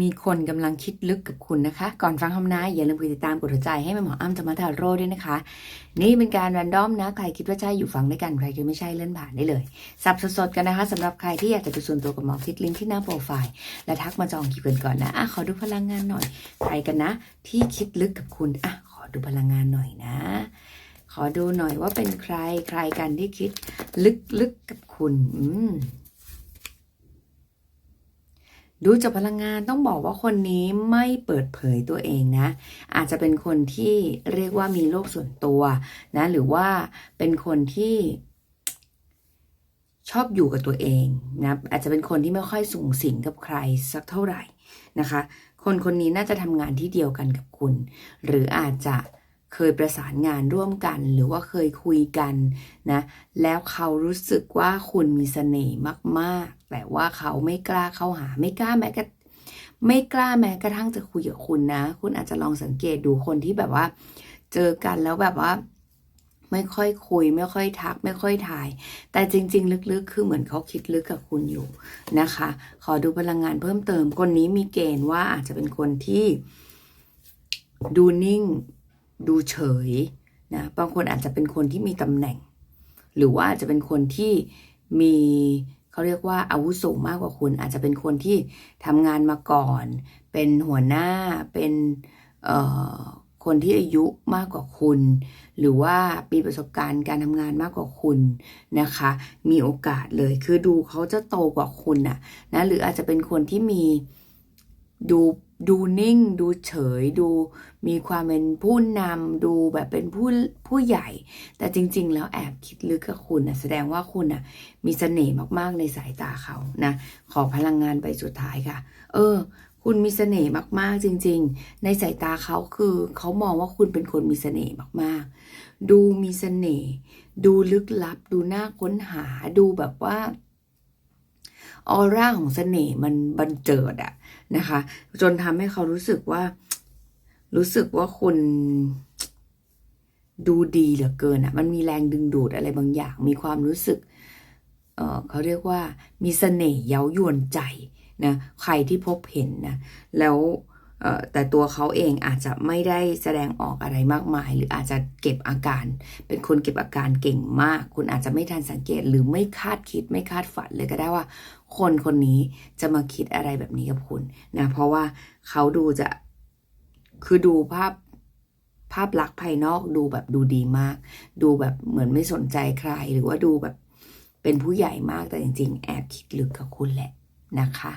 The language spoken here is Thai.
มีคนกำลังคิดลึกกับคุณนะคะ ก่อนฟังคำนายอย่าลืมกดติดตามกดหัวใจให้แม่หมออ้ำธรรมทาโร่ด้วยนะคะ นี่เป็นการรันดอมนะ ใครคิดว่าใช่อยู่ฟังด้วยกัน ใครคิดไม่ใช่เลื่อนผ่านได้เลย สับสดๆกันนะคะสำหรับใครที่อยากจะดูส่วนตัวกับหมอคลิกลิงก์ที่หน้าโปรไฟล์ และทักมาจองคิวกันก่อนนะอะขอดูพลังงานหน่อย ใครกันนะ ที่คิดลึกกับคุณอะขอดูพลังงานหน่อยนะ ขอดูหน่อยว่าเป็นใครใครกันที่คิดลึกๆกับคุณ อืม ดูจากพลังงานต้องบอกว่าคนนี้ไม่เปิดเผยตัวเองนะ อาจจะเป็นคนที่เรียกว่ามีโลกส่วนตัวนะ หรือว่าเป็นคนที่ชอบอยู่กับตัวเองนะ อาจจะเป็นคนที่ไม่ค่อยสูงสิงกับใครสักเท่าไหร่นะคะ คนคนนี้น่าจะทำงานที่เดียวกันกับคุณ หรืออาจจะ เคยประสานงานร่วมกัน หรือว่าเคยคุยกันนะแล้วเขารู้สึกว่าคุณมีเสน่ห์มากๆ แต่ว่าเขาไม่กล้าเข้าหาไม่กล้าแม้กระไม่กล้าแม้กระทั่งจะคุยกับคุณนะ คุณอาจจะลองสังเกตดูคนที่แบบว่า เจอกันแล้วแบบว่า ไม่ค่อยคุย ไม่ค่อยทัก ไม่ค่อยถ่าย แต่จริง ๆ ลึกๆ คือเหมือนเขาคิดลึกกับคุณอยู่นะคะ ขอดูพลังงานเพิ่มเติม คนนี้มีเกณฑ์ว่าอาจจะเป็นคนที่ดูนิ่ง ดูเฉยนะบางคนอาจจะเป็นคนที่มีตำแหน่ง หรือว่าอาจจะเป็นคนที่มีเขาเรียกว่าอาวุโสมากกว่าคุณ อาจจะเป็นคนที่ทำงานมาก่อน เป็นหัวหน้าเป็นเอ่อคนที่อายุมากกว่าคุณ หรือว่ามีประสบการณ์การทำงานมากกว่าคุณนะคะ มีโอกาสเลยคือดูเขาจะโตกว่าคุณน่ะนะหรืออาจจะเป็นคนที่มีดู ดูนิ่ง ดูเฉย ดูมีความเป็นผู้นำดูแบบเป็นผู้ผู้ใหญ่ แต่จริง ๆ แล้วแอบคิดลึกกับคุณนะแสดงว่าคุณน่ะมีเสน่ห์มากๆในสายตาเขานะ ขอพลังงานไปสุดท้ายค่ะ เออ คุณมีเสน่ห์มากๆจริง ๆ ในสายตาเขาคือเขามองว่าคุณเป็นคนมีเสน่ห์มากๆ ดูมีเสน่ห์ดูลึกลับ ดูน่าค้นหาดูแบบว่า ออร่าของเสน่ห์มันบันเจิดอะนะคะ จนทำให้เขารู้สึกว่า รู้สึกว่าคุณดูดีเหลือเกินอะมันมีแรงดึงดูดอะไรบางอย่าง มีความรู้สึกเออเขาเรียกว่ามีเสน่ห์เย้ายวนใจนะ ใครที่พบเห็นนะ แล้ว แต่ตัวเขาเองอาจจะไม่ได้แสดงออกอะไรมากมาย หรืออาจจะเก็บอาการ เป็นคนเก็บอาการเก่งมาก คุณอาจจะไม่ทันสังเกต หรือไม่คาดคิดไม่คาดฝันเลยก็ได้ว่า คนคนนี้จะมาคิดอะไรแบบนี้กับคุณนะเพราะว่าเขาดูจะคือดูภาพภาพลักษณ์ภายนอกดูแบบดูดีมาก ดูแบบเหมือนไม่สนใจใคร หรือว่าดูแบบเป็นผู้ใหญ่มากแต่จริง ๆ แอบคิดลึกกับคุณแหละนะคะ